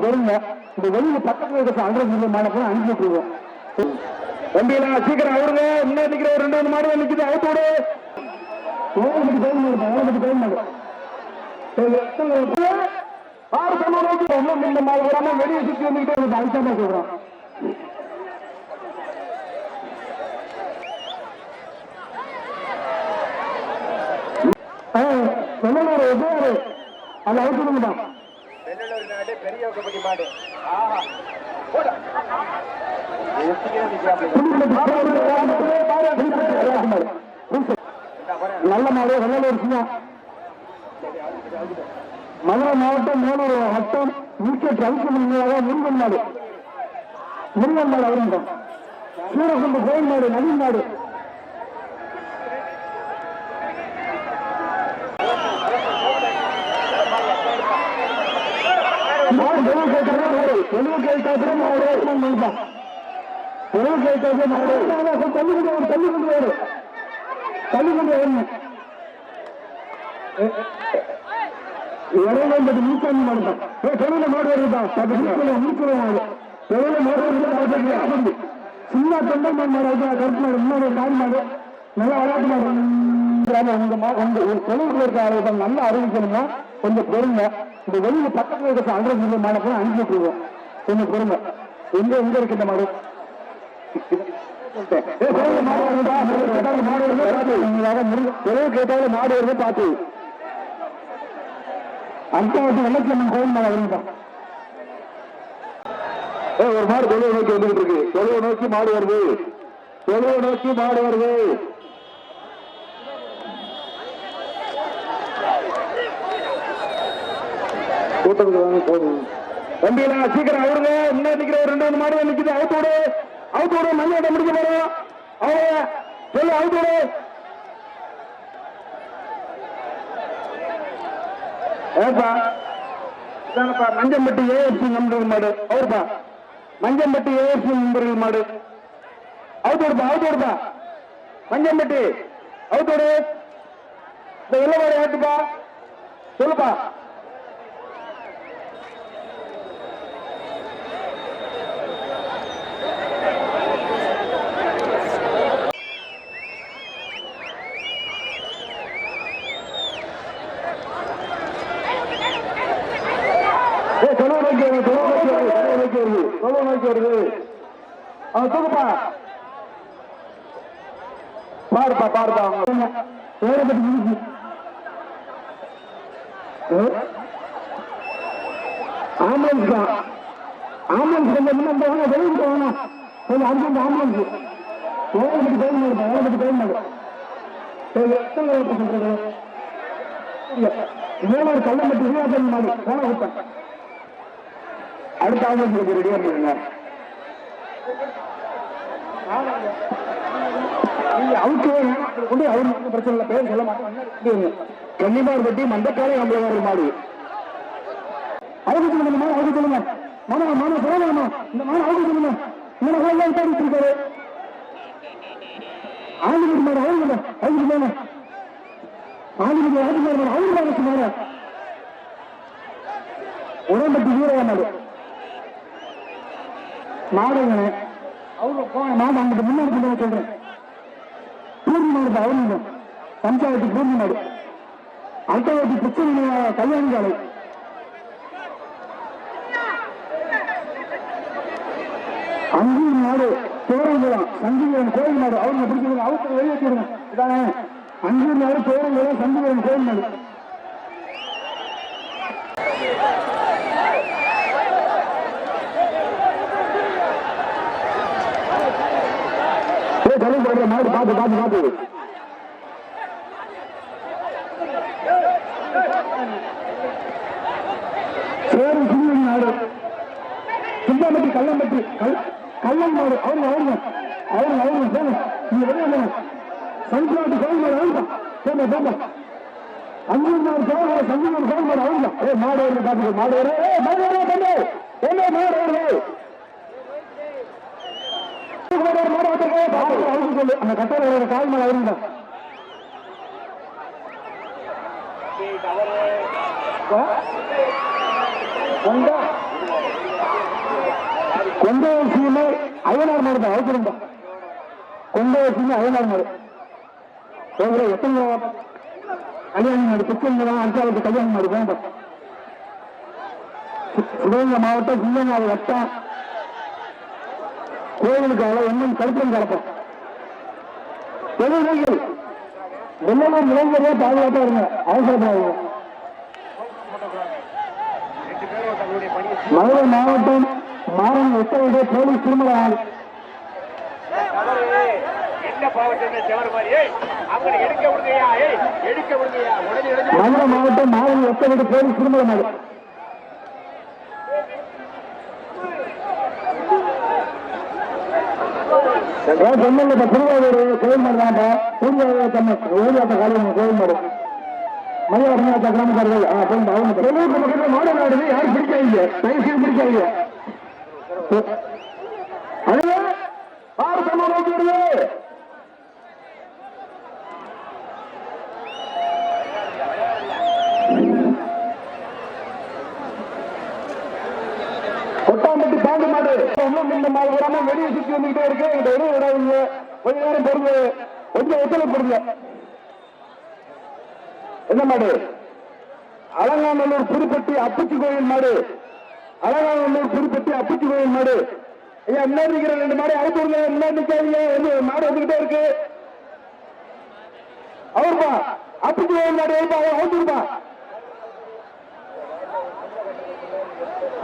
பொருங்க இந்த வெளியில பக்கத்துல இருக்க அண்டர் மாணவர்கள் அனுப்பி விட்டுருவோம் வண்டியில சீக்கிரம் அவருங்க முன்னாடி நிக்கிற ஒரு ரெண்டு மூணு மாடு நிக்குது. அவுத்து விடு. ஓரத்துக்கு டைம் மாடு ஓரத்துக்கு டைம் ஆறு சமூகத்துக்கு ஒன்றும் இந்த வராம வெளியே சுற்றி வந்துகிட்டே இருக்கு அதுதான் தான் சொல்றோம். அது அவுத்துடுங்க தான். வெள்ளலூர் நாடு பெரிய கபடி மாடு. ஆஹா. போடா. நல்ல மாடு வெள்ளலூர் சின்ன. மதுரை மாவட்டம் மேலூர் வட்டம். விக்கெட் ரவிக்கு முன்னாக முருகன் நாடு முருகன் நாடு அவருங்க சூரகுண்டு கோயில் நாடு நவீன் நாடு மாடு தெளிவு கேட்டாலே மாடு தெளிவு கேட்டாலே மாடு நினைப்பான் தெளிவு கேட்டாலே மாடு தள்ளி கொண்டு வரும் தள்ளி கொண்டு வரும் தள்ளி கொண்டு வரணும் இடையில இந்த மாடுதான் தொழில மாடு வருதா மூச்சுல மாடு. தொழில மாடு வருது சின்ன தொண்டை மாடு அது கருப்பு மாடு. இன்னொரு மாடு விளையாட்டு மாடு. உங்க உங்க தொழில் இருக்க ஆளுகள் நல்லா அறிவிக்கணும்னா கொஞ்சம் பொறுங்க. இந்த வெளியில பக்கத்துல இருக்க அண்டர் மாடப்போ அனுப்பி கொஞ்சம் பொறுங்க எங்க எங்க இருக்கு இந்த மாடு? ஏய், தொழில மாடு வருதா? கேட்டாலும் பார்த்து. நீங்களாக முருங்க- தொழில் கேட்டாலும் வருது பார்த்து. கோயில் மேல வருங்க ஒரு மாடு தொழுவை நோக்கி இருக்கு. தொழுவை நோக்கி மாடு வருது. தொழுவை நோக்கி மாடு வருது. கூட்டத்துக்கு போதும். வண்டியில சீக்கிரம் அவருங்க. முன்னாடி நிக்கிற ஒரு ரெண்டு மூணு மாடு நிக்குது. அவுத்து விடு. அவுத்து விடு. மண்ணை முடிக்க போறோம் அவங்க சொல்லு அவுத்து விடு. ஏப்பா. இதானப்பா மஞ்சம்பட்டி ஏஎஸ்பி நம்பர்கள் மாடு. அவருப்பா. மஞ்சம்பட்டி ஏஎஸ்பி நம்பர்கள் மாடு. அவுத்து விடுப்பா அவுத்து விடுப்பா. மஞ்சம்பட்டி. அவுத்து விடு. இந்த வெள்ள மாடு சொல்லுப்பா ஏய் தொலை நோக்கி வருது தொலை நோக்கி வருது தொலை நோக்கி வருது தொலை நோக்கி வருது அவன் தூக்குப்பா பாருப்பா பாருப்பா வேற ஆம்புலன்ஸ் தான். ஆம்புலன்ஸ் கொஞ்சம் முன்ன போகணும் வெளியே போகணும். கொஞ்சம் அர்ஜென்ட் ஆம்புலன்ஸ். வேற பத்தி டைம் மாடு வேற பத்தி டைம் மாடு எத்தனை நேரத்தை சொல்றது? மேலூர் கள்ளம்பட்டி வீராசன் மாதிரி. போன விட்டேன் அடுத்த ஆம்புலன்ஸ் ரெடியாக பண்ணுங்க கொண்டு அவர் மட்டும் பிரச்சனை இல்லை. பேர் சொல்ல மாட்டேன். கன்னிமார் மந்தக்காலை அம்பலவாரர் மாடு. சொல்லுங்க மாடு அவுக்கு சொல்லுங்க. மாமா மாமா சொல்லலாமா இந்த மாடு அவுக்கு சொல்லுங்க. இந்த மாதிரி விசாரிச்சு இருக்காரு. ஆளுநர் மாடு அவுங்க அவுக்கு சொல்லுங்க. ஆளுநர் ஆளுநர் மாடு மாடுங்க அவங்க போன மாடு அங்கிட்டு முன்னாடி கொண்டு வர சொல்றேன். பூர்ணி மாடு அவங்க பஞ்சாயத்து பூர்ணி மாடு. அல்டவட்டி பிரச்சனை கல்யாணி சாலை. அங்கூர் நாடு சோழங்குளம் சந்திவரன் கோயில் நாடு அவங்க பிடிச்சது அவருக்கு வெளியேற்றிடுங்க இதானே? அங்கூர் நாடு சோழங்குளம் சந்திவரன் கோயில் நாடு ஏய், தலைவர் சொல்ற மாடு பாத்து பாத்து பாத்து சேரும் சின்ன நாடு. சிந்தாம்பட்டி கல்லம்பட்டி கல் நாடு. அவங்க அவங்க அவங்க அவங்க போங்க. நீங்க வெளியே போங்க. கோயில் அவங்க. போங்க போங்க. அஞ்சூர் நாடு கோயில் சஞ்சூர் கோயில் அவங்க. ஏ மாடு பாத்துக்கோ. மாடு மாடு மாடு வருது மாடு வந்து பாத்து அவங்க சொல்லு. அந்த கட்டாளோட கால் மேல கொண்டா. கொண்டவசியுமே அயனார் மாடு தான். கொண்டவசியுமே அயனார் மாடு. எத்தனை? கல்யாணம் மாடு கிருஷ்ணன் அஞ்சாவது கல்யாணம் மாடு வேண்டாம். சிவகங்கை மாவட்டம் சிவகங்கை வட்டம். கோயிலுக்கு அவ்வளவு ஒன்றும் கருத்தம் கலப்போம். தொழில்கள் வெள்ளலூர் இளைஞரே பாதுகாப்பா இருங்க. அவசரப்படாதீங்க. மதுரை மாவட்டம் மாறன் உத்தரவிட போலீஸ் திருமணம் மதுரை மாவட்டம் மாறன் உத்தரவிட போலீஸ் திருமணம் ஆள் சொன்னல திருவாரூர் கோயில் மாடு திருவாரூர் தன்னை ஊரியாத்த காலையில் கோயில் மாடு மலையாள கிராமக்காரர்கள். அவங்க பக்கத்தில் யாரும் பிடிக்காதீங்க. தயவுசெய்து பிடிக்காதீங்க. அதுவே ஆறு நோக்கி வருது கொட்டாம்பட்டி பாண்டு மாடு. ஒன்றும் இந்த வெளியே சுற்றி வந்துகிட்டே இருக்கு இந்த வெளியே விடாதீங்க கொஞ்ச நேரம் பொறுங்க முடியல. என்ன மாடு? அலங்காநல்லூர் புதுப்பட்டி அப்புச்சி கோயில் மாடு. அலங்காநல்லூர் புதுப்பட்டி அப்புச்சி கோயில் மாடு. ஐயா முன்னாடி நிக்கிற ரெண்டு மாடு அவுத்து விடுங்க முன்னாடி நிக்காதீங்க. மாடு வந்துகிட்டே இருக்கு. அவருப்பா அப்புச்சி கோயில் மாடு எழுப்பா அவுத்து விடுப்பா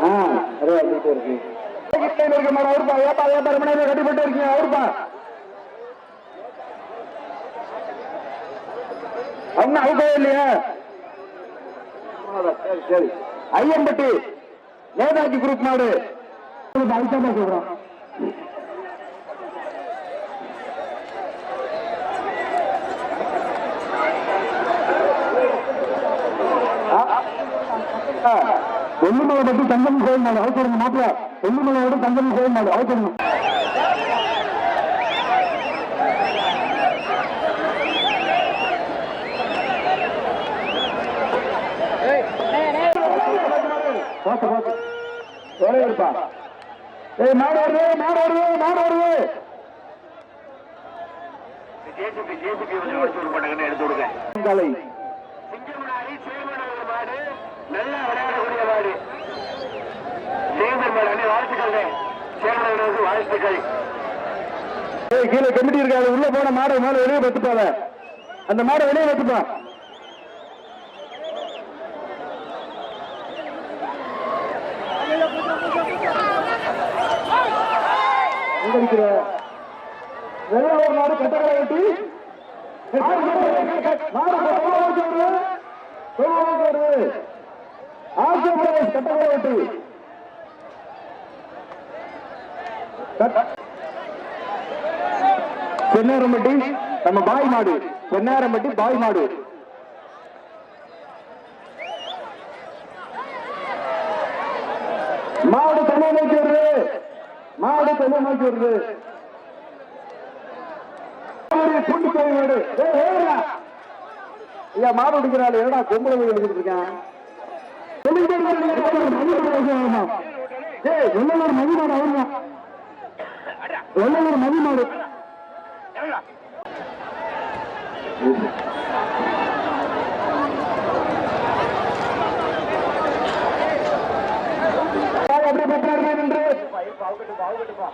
ஆ நிறைய இருக்கு. இருக்க மாடு அவருப்பா. ஏப்பா ஏப்பா ரொம்ப நேரம் கட்டிப்பட்டு இருக்கீங்க அவருப்பா. ஒன்னும் அவுக்கவே இல்லையா? சரி ஐயம்பட்டி நேதாஜி குரூப் நாடு அழுத்தமா சொல்றோம். வெள்ளிமலை மட்டும் தங்கம் கோயில் நாடு அவுத்தருங்க மாப்பிள்ள வெள்ளிமலையோட தங்கம் கோயில் நாடு அவுத்தருங்க ஒரே இருப்பா ஏய் மாடு வருது மாடு வருது மாடு வருது. ஜேசிபி ஜேசிபி வந்து எடுத்து எடுத்து விடுங்க தலை சிங்கமனாரி சேமனாரி மாடு நல்லா விளையாடக்கூடிய மாடு. சேமன் மாடு அண்ணே வாழ்த்துக்கள். ஏய் கீழே கமிட்டி இருக்காது. உள்ள போன மாடு மேல வெளியே வச்சுப்பாத அந்த மாடை வெளியே வச்சுப்பா எங்க இருக்கிற வெள்ளை ஒரு நாடு கட்டளை வெட்டி நாடு கட்டளை வருது வருது ஆசிய பிரதேஷ் கட்டளை வெட்டி சென்னாரம்பட்டி நம்ம பாய் மாடு. சென்னேரம்பட்டி பாய் மாடு. மாவட்ட தண்ணி நோக்கி வருது மாடு தண்ணி நோக்கி வருது குண்டு கோயில் மாடு. ஐயா மாடு பிடிக்கிறாள். என்னடா கொம்பளை போய் எடுத்துட்டு இருக்கேன் வெள்ளலூர் மாடு வெள்ளலூர் மாடு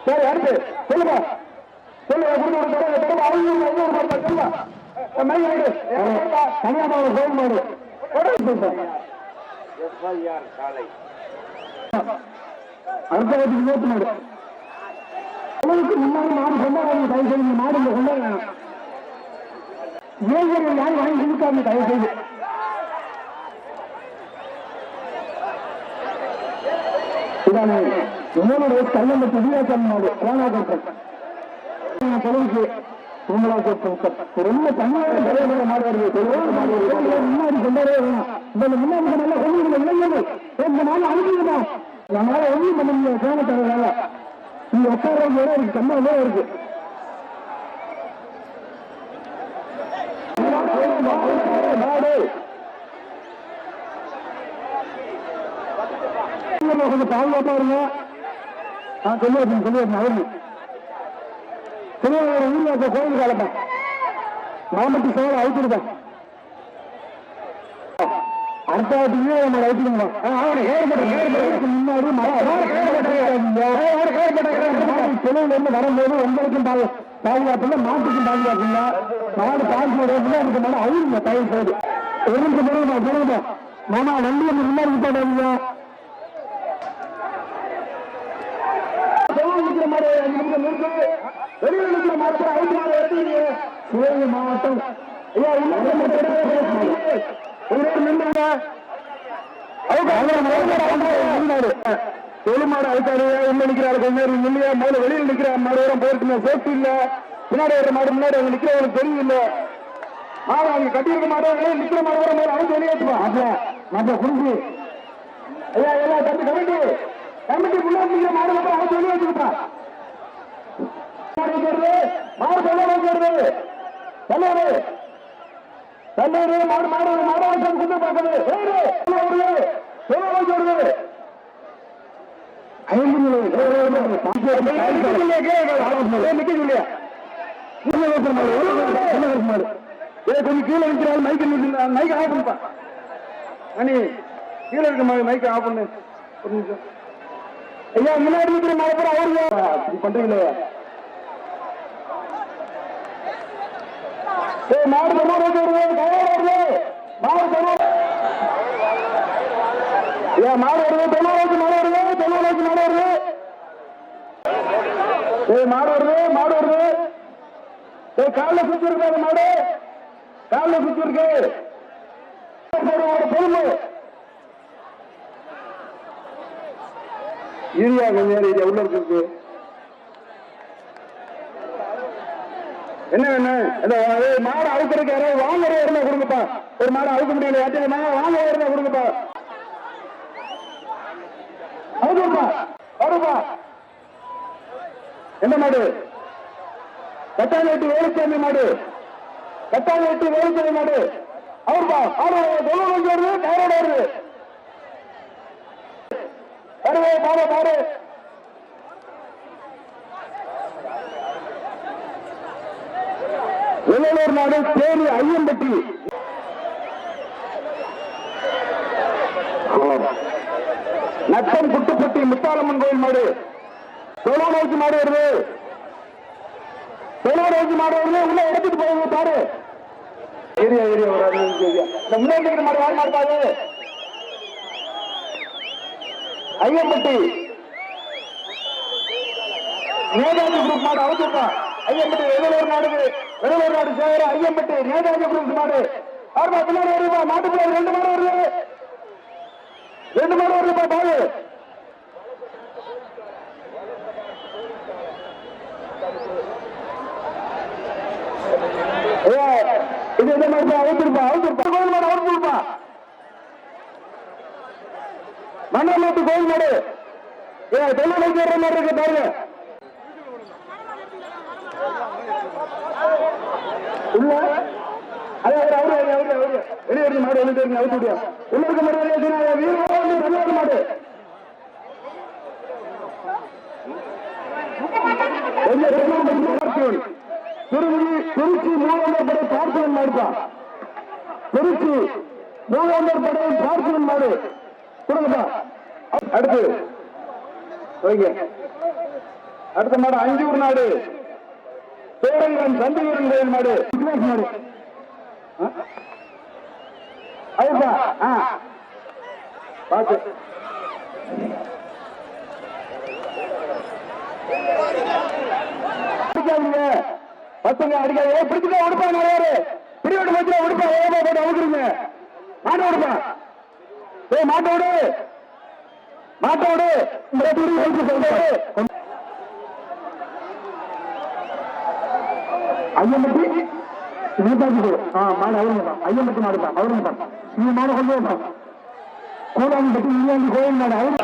சரி அடுத்து. சொல்லுங்க அவங்க கன்னியாகுமரி கோயில் மாடு எஸ்ஐஆர் சாலை. அடுத்த வாரத்துக்கு நோட்டு மாடு அளவுக்கு முன்னாடி மாடு கொண்டாடுறாங்க தயவு செய்து மாடு இங்க கொண்டாடுறாங்க ஏழைகள் யாரும் வாங்கி கொடுக்காம தயவு செய்து. இதானே மூணு வயசு கல்லம்பட்டி மாடு தொழிலுக்கு உங்களா கொடுத்தோம் ரொம்ப தனியாக தலைவர முன்னாடி கொண்டாடவே வேணும் இந்த முன்னாடி நல்லா கொண்டு இளைஞர்கள் இந்த நாள் அனுப்பிடுமா நம்மளால ஒன்றும் பண்ண முடியாது கோணத்தர வேலை இங்க உட்கார வேற இருக்கு கம்மா வேற இருக்கு கொஞ்சம் பாதுகாப்பா இருங்க. நான் சொல்லுவேன் சொல்லுவேன் அவருக்கு திருவாரூர் ஊர்ல கோயில் காலப்பா மாமட்டி சேவல் அழுத்திருக்கேன் அடுத்தாவதுக்கு நம்ம அழுத்திருங்க முன்னாடி இருந்து வரும்போது உங்களுக்கும் பாது- பாதுகாப்பு இல்லை மாட்டுக்கும் பாதுகாப்பு இல்லை மாடு பாஞ்சு வரும்போது அதுக்கு மேல அழுங்க தயவு செய்து நிமிஷம் சொல்லுங்க சொல்லுங்க மாமா வண்டி முன்னாடி போடாதீங்க நிற்கிற மாதிரி அஞ்சு நிமிஷம் நிறுத்து வெளியில் நிற்கிற மாதிரி ஐந்து மாடு எடுத்துக்கிறீங்க சிவகங்கை மாவட்டம் ஐயா அழுத்தாரு உள்ள நிக்கிறாரு கொஞ்ச நேரம் இல்லையா முதல்ல வெளியில் நிக்கிற மாடு வரும் போயிருக்கு சேஃப்டி இல்ல பின்னாடி வர மாடு முன்னாடி அவங்க நிக்கிறவங்களுக்கு தெரியும் இல்ல மாடு அவங்க கட்டியிருக்க மாடு நிக்கிற மாடு வர மாதிரி அவங்க வெளியேற்றுவா அப்ப நம்ம குறிஞ்சி ஐயா ஐயா தம்பி கமிட்டி கமிட்டி நிக்கிற மாடு மட்டும் அவங்க வெளியே வச்சுக்கிட்டா மாடு வைக்கிறது மாடு சொல்ல வைக்கிறது சொல்லுவது தண்ணீர் மாடு மாடு மாடு வச்சு குண்டு கொஞ்சம் கீழே இருக்கிறாள் மைக் மைக் ஆஃப் பண்ணுப்பா. கீழே இருக்க மைக் ஆஃப் பண்ணு. ஒரு நிமிஷம். ஐயா முன்னாடி இருக்கிற மழை பேர் அவரு பண்றீங்களே. மாடு தொண்ணூறு வருது தயார் மாடு ஏன் மாடு. வருது தொண்ணூறு வச்சு மாடு வருது தொண்ணூறு வச்சு மாடு வருது ஏய் மாடு வருது மாடு வருது ஏய் காலில் சுத்தி இருக்காது மாடு. காலில் சுத்தி இருக்கு. பொறுப்பு கொஞ்சம் உள்ள இருக்கு. என்ன வேணும்? இந்த மாடு அழுக்கிறதுக்கு யாராவது வாங்குற இருந்தா கொடுங்கப்பா. ஒரு மாடு அழுக்க முடியல யார்ட்டையும் வாங்க வாங்குற இருந்தா கொடுங்கப்பா. அழுதுப்பா வருப்பா என்ன மாடு? கட்டாணி வெட்டி வேலுச்சாமி மாடு. கட்டாணி வெட்டி வேலுச்சாமி மாடு. அவருப்பா ஆடு தொழில் நோக்கி வருது கயிறோட வருது. பாரு பாரு பாரு. வெள்ளலூர் நாடு தேனி ஐயம்பட்டி. நத்தம் குட்டுப்பட்டி முத்தாலம்மன் கோயில் மாடு. தொழுநோக்கி மாடு வருது. தொழுநோக்கி மாடு வருது. உள்ள எடுத்துட்டு போய் பாரு. ஏரியா ஏரியா வராது. இந்த முன்னாடி மாடு யார் மாட்டாது ஐயம்பட்டி. மேதாஜி குரூப் மாடு அவசியம் ஐயம்பட்டி வெள்ளலூர் நாடு வெள்ளலூர் நாடு சேகர ஐயம்பட்டி நேதாஜி குரூப் மாடு. ஆறுபா பின்னாடி வருவா மாட்டு பின்னாடி ரெண்டு மாடு வருது. ரெண்டு மாடு வருதுப்பா பாரு. இது என்ன மாதிரி அவுத்திருப்பா அவுத்திருப்பா. கோயில் மாடு அவுத்திருப்பா. மண்டலத்து கோயில் மாடு. ஏ தொழில் மாதிரி இருக்கு பாருங்க உள்ள அது அவரு அவரு அவரு அவரு அவரு. வெளியே எடுத்து மாடு வெளியே இருக்கு அவுத்து மாடு வெளியே மாடு. திருச்சி திருச்சி மூவாந்தர் படை பார்ப்பவன் மாடுதான் திருச்சி மூவாந்தர் படை பார்ப்பவன் மாடு. கொடுங்கப்பா அடுத்து. அடுத்த மாடு அஞ்சூர் நாடு. பேரங்கன் சந்திவீரன் கோயில் மாடு. மாடு. ஆ? ஐயப்பா ஆ. பாத்து. அடிக்காதீங்க. பசங்க அடிக்காத ஏய் பிடிச்சுக்க உடுப்பா நிறையாரு பிடி உடுப்பா. ஏமா போட்டு அவுக்குறீங்க மாட்ட விடுப்பா ஏய் மாட்ட விடு மாட்ட விடு இந்த துணி சொல்றாரு நேதாஜி கோயில். ஆ மாடு அவருங்க ஐயம்பட்டி மாடு தான் அவருங்க தான் இந்த மாடு கொண்டு வரணும் கோடாம்பட்டி இங்கிலாந்து கோயில் மாடு அவரு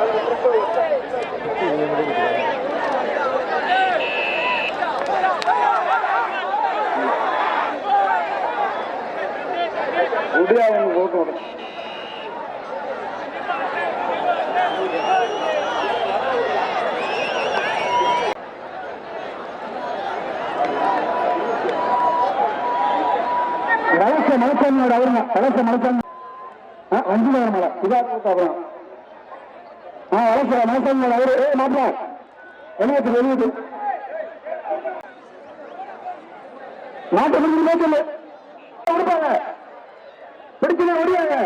முடியாது போட்டு மலைச்சாமியோட அவருங்க. வளச மலைச்சாமி வஞ்சிநகர் மலை இதா அப்புறம் ஆ வளச மலைச்சாமியோட அவரு. ஏ மாப்பிள. எழுபத்தி எழுபது நாட்டை முடிஞ்சு மேய்ச்சல் கொடுப்பாங்க. பிடிச்சத ஒடியாங்க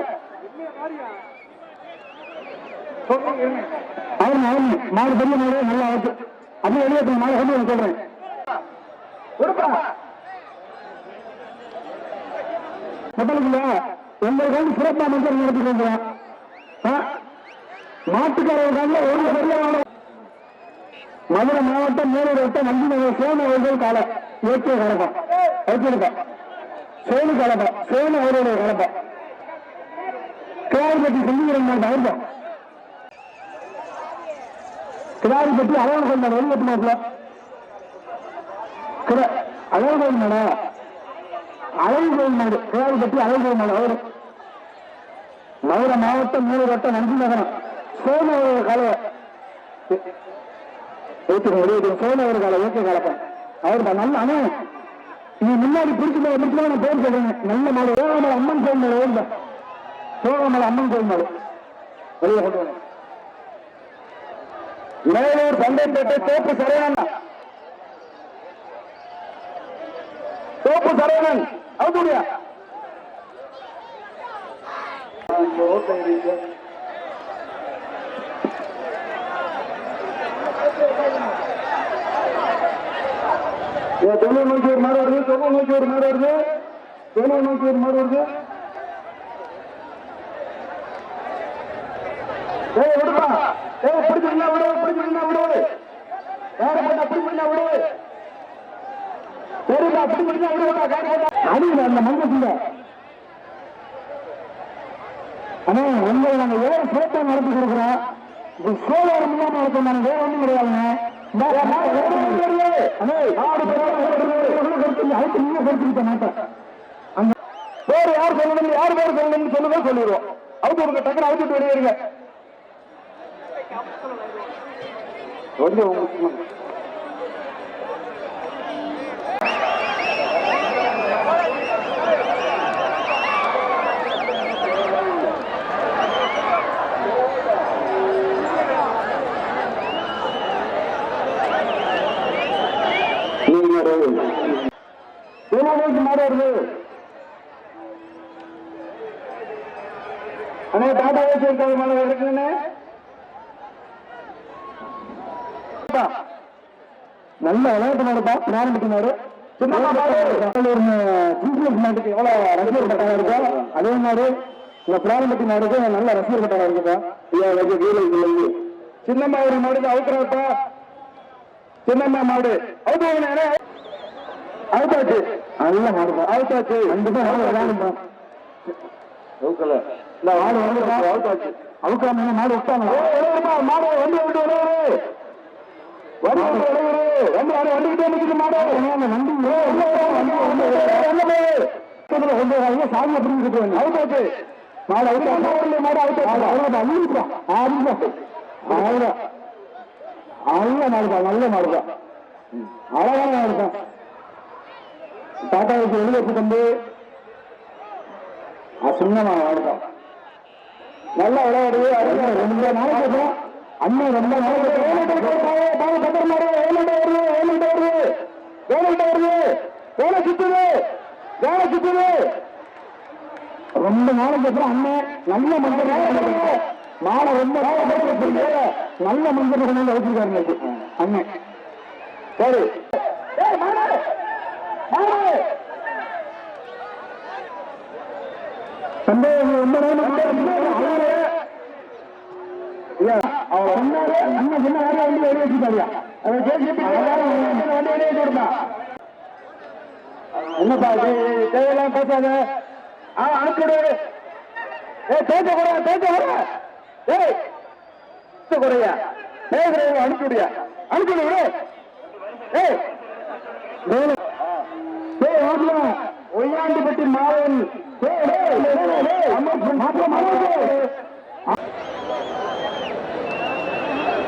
அவன் அவன் மாடு பெரிய மாடு நல்லா வச்சு அப்படியே வெளியே மாடு. சொல்லி சொல்றேன். கொடுப்பா. முதலுக்குள்ள உங்களுக்கு வந்து சிறப்பா மஞ்சள் மாட்டுக்காரர்கள் ஒரு சரியான மதுரை மாவட்டம் மேலூர் வட்டம் வண்டி நகர் சோனு அவர்கள் கால இயற்கை கலப்பம் வச்சிருக்கோம் சோனு கலப்பம் சோனு அவருடைய கலப்பம் கிராரிப்பட்டி செஞ்சுக்கிறேன் நான் தவிர்ப்போம். கிராரிப்பட்டி அழகு வெளியேற்று மாப்பிள்ள அழகு மாடா அழகு கோயில் மாடு கிராரிப்பட்டி அழகு கோயில் மாடு அவரு மதுரை மாவட்டம் மூணு வட்டம் நந்தி நகரம். சோனு அவருடைய கலவை ஏற்றுக்க முடியாது கால இயற்கை காலப்பேன் அவர் நல்ல அண்ணன். நீ முன்னாடி பிடிச்சு போய் முடிச்சுதான் நான் பேர் சொல்றேன் நல்ல மாடு சோழமலை அம்மன் கோயில் மேல ஓடுங்க சோழமலை அம்மன் கோயில் மேல. வெளியே கொண்டு வரேன் மேலூர் சண்டைப்பேட்டை தோப்பு சரவணன். தோப்பு சரவணன். அவனுடைய தொழில் நோக்கி ஒரு மாடு வருது தொழில் நோக்கி ஒரு மாடு வருது. தொழில் நோக்கி ஒரு மாடு வருது. ஏய் விடுப்பா. ஏய் பிடிச்சிருந்தா விடு பிடிச்சிருந்தா விடு. யாரு போட்டா பிடிச்சிருந்தா விடு. பிடிச்சிருந்தா விடுப்பா காடு போட்டா அடியில் அந்த மஞ்சள் அண்ணா உங்களை நாங்க எவ்வளவு சிறப்பா நடத்தி கொடுக்குறோம்? இது சோழர் இல்லாம நடத்தும் நாங்க வேற ஒண்ணும் கிடையாதுங்க வேற வேற. அதுக்கு நீங்க கருத்து மாட்டேன். அந்த பேர் யார் சொல்லணும் யார் பேர் சொல்லணும்னு சொல்லுங்க சொல்லிடுவோம். அவுத்து விடுங்க டக்குனு அவுத்து விட்டு வெளியேறுங்க கொஞ்சம் மாடு வருது அண்ணே டாடா இருக்காது மலை இருக்குன்னு நல்ல மாடு அதே மாதிரி இந்த பிராரம்பத்தி மாடுக்கு நல்ல ரசிகர் பட்டாளம் இருக்குப்பா சின்னம்மா ஒரு மாடுக்கு அவுத்துறாப்பா சின்னம்மா மாடு. அவுத்து அவுத்தாச்சு நல்ல மாடுப்பா அவுத்தாச்சு கண்டிப்பா விளையாடுப்பா இந்த மாடு வந்து அவுத்தாச்சு அவுக்காம மாடு விட்டாங்க மாடு வண்டி விட்டு விளையாடு மாடு சாமி அப்படி கிட்டு அவுத்தாச்சு மாடு அவுத்தாச்சு மாடு அள்ளிப்பா ஆறுப்பா அவ்வளோ நல்ல மாடுப்பா நல்ல மாடுப்பா அழகான மாடுப்பா வெளியே வச்சு தம்பி சின்னமா வாடுதான் நல்லா விளையாடுது அழகா ரொம்ப நாளைக்கு அண்ணன் ரொம்ப நாளைக்கு வேலை சுத்துது. வேலை சுத்துது. ரொம்ப நாளைக்கு அப்புறம் அண்ணன் நல்ல மஞ்சள் மாலை ரொம்ப நல்ல கொண்டு வச்சிருக்காரு அண்ணன் சரி. என்னப்பா இது? தேவையெல்லாம் பேசாத. அனுப்பிடு ஏ பேச குறையா பேச குறையா? ஏய் பேச குறையா? பேசுறவங்க அனுப்பிவிடியா? அனுப்பிவிடு ஏய் வேலு. ஏய் ஒய்யாண்டிப்பட்டி மாவன்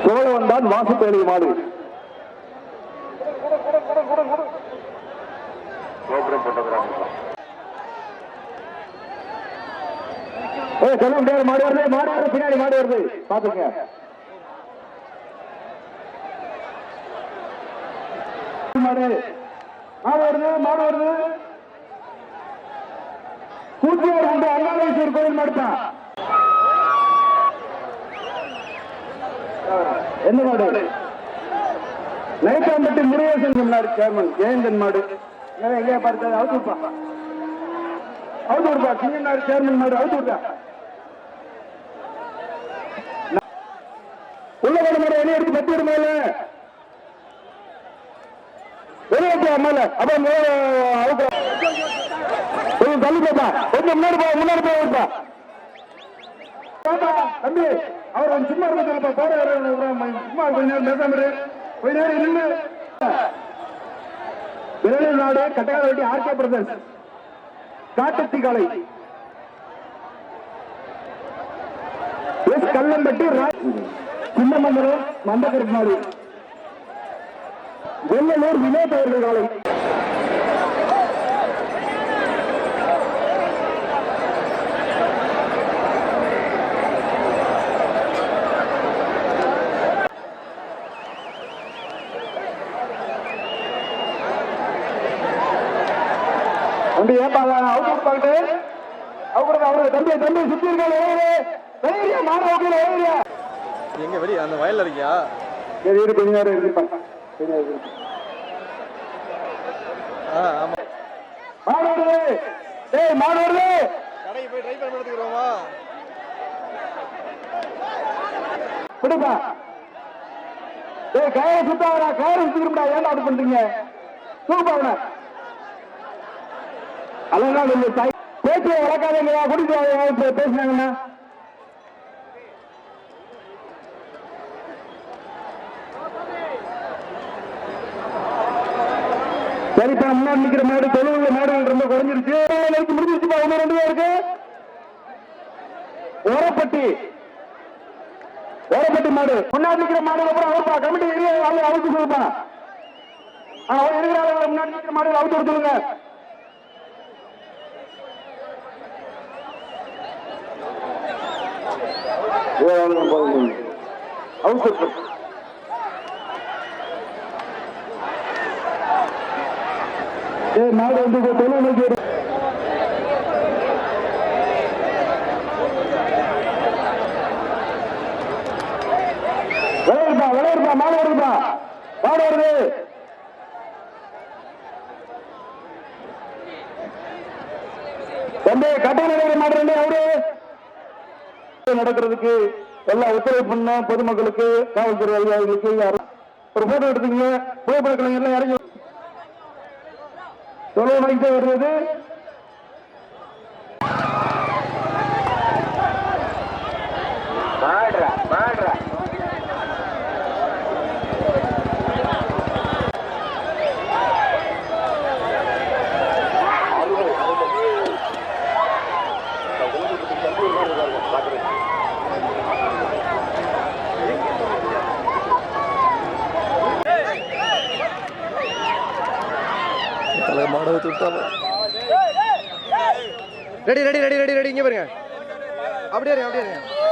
சோழவன் தான் வாசுப்பேலி மாடு கோபுரம் போட்டோகிராஃபர் ஏ சொல்ல முடியாது. மாடு வருது மாடு வருது பின்னாடி மாடு வருது. பாத்துங்க மாடு. மாடு வருது மாடு வருது. கூத்தியார் உண்டு கோயில் மாடுதான் என்ன மாடு? லைட்டாம்பட்டி முருகேசன் சொன்னார் சேர்மன் ஜெயந்தன் மாடு. எங்கேயா பார்த்து அவுத்து விட்பா அவுத்து விடுப்பா சிங்கநாடு சேர்மன் மாடு அவுத்து விட்டா உள்ள கொண்டு மாடு வெளியே எடுத்து பத்து விடுமா இல்ல அப்புறம் கொஞ்சம் தள்ளி போப்பா. கொஞ்சம் முன்னாடி போ முன்னாடி போய் தம்பி அவர் சும்மா இருக்க சொல்லுப்பா. போற சும்மா கொஞ்ச நேரம் பேசாம கொஞ்ச நேரம் நின்று விரலி நாடு கட்டகாலவட்டி ஆர்கே பிரதர்ஸ் காட்டத்தி காலை எஸ் கல்லம்பட்டி சின்னமங்கலம் மந்தகருக்கு நாடு வெள்ளலூர் வினோத் அவர்கள் காலை. தம்பி ஏப்பா அவுட் பாக்கிட்டு அவருக்கு அவருக்கு தம்பி தம்பி சுத்தி இருக்காங்க வெளியே ஓகே வெளியே எங்க வெளிய அந்த வயல்ல இருக்கியா? சரி இரு கொஞ்ச நேரம் இருக்குப்பா கொஞ்ச டேய் மாடு கடைக்கு போய் ட்ரை பண்ணி எடுத்துக்கிறோமா பிடிப்பா டேய் கயிறு சுத்தாவரா கயிறு சுத்திருப்பா ஏன்டா அப்படி பண்றீங்க? தூப்பா அவனை. தாய். பேச்சு வளர்க்காதீங்களா குடிச்சு பேசினாங்கண்ணா சரிப்பா முன்னாடி நிக்கிற மாடு தொழுவுள்ள மாடுகள் ரொம்ப குறைஞ்சிருச்சு. முடிஞ்சிருச்சுப்பா ஒண்ணு ரெண்டு பேருக்கு. ஓரப்பட்டி. ஓரப்பட்டி மாடு. முன்னாடி நிக்கிற மாடு அப்புறம் அவர்ப்பா கமிட்டி ஏரியா ஆளு அவுத்து கொடுப்பா அவர் இருக்கிற முன்னாடி நிக்கிற மாடு அவுத்து கொடுத்துருங்க அவுத்து மாடு வந்து தொழில் விளையாடுப்பா விளையாடுப்பா மாடு வருதுப்பா. மாடு வருது. தம்பி கட்டண மாடு அவரு? நடக்கிறதுக்கு எல்லாம் ஒத்துழைப்பு பண்ண பொதுமக்களுக்கு காவல்துறை அதிகாரிகளுக்கு ஒரு போட்டோ எடுத்தீங்க புகைப்பட கலைஞர்லாம் இறங்கி தொழில் வருவது மாட ready ready ready ready ready இங்கே பாருங்க. அப்படியே இருங்க அப்படியே இருங்க.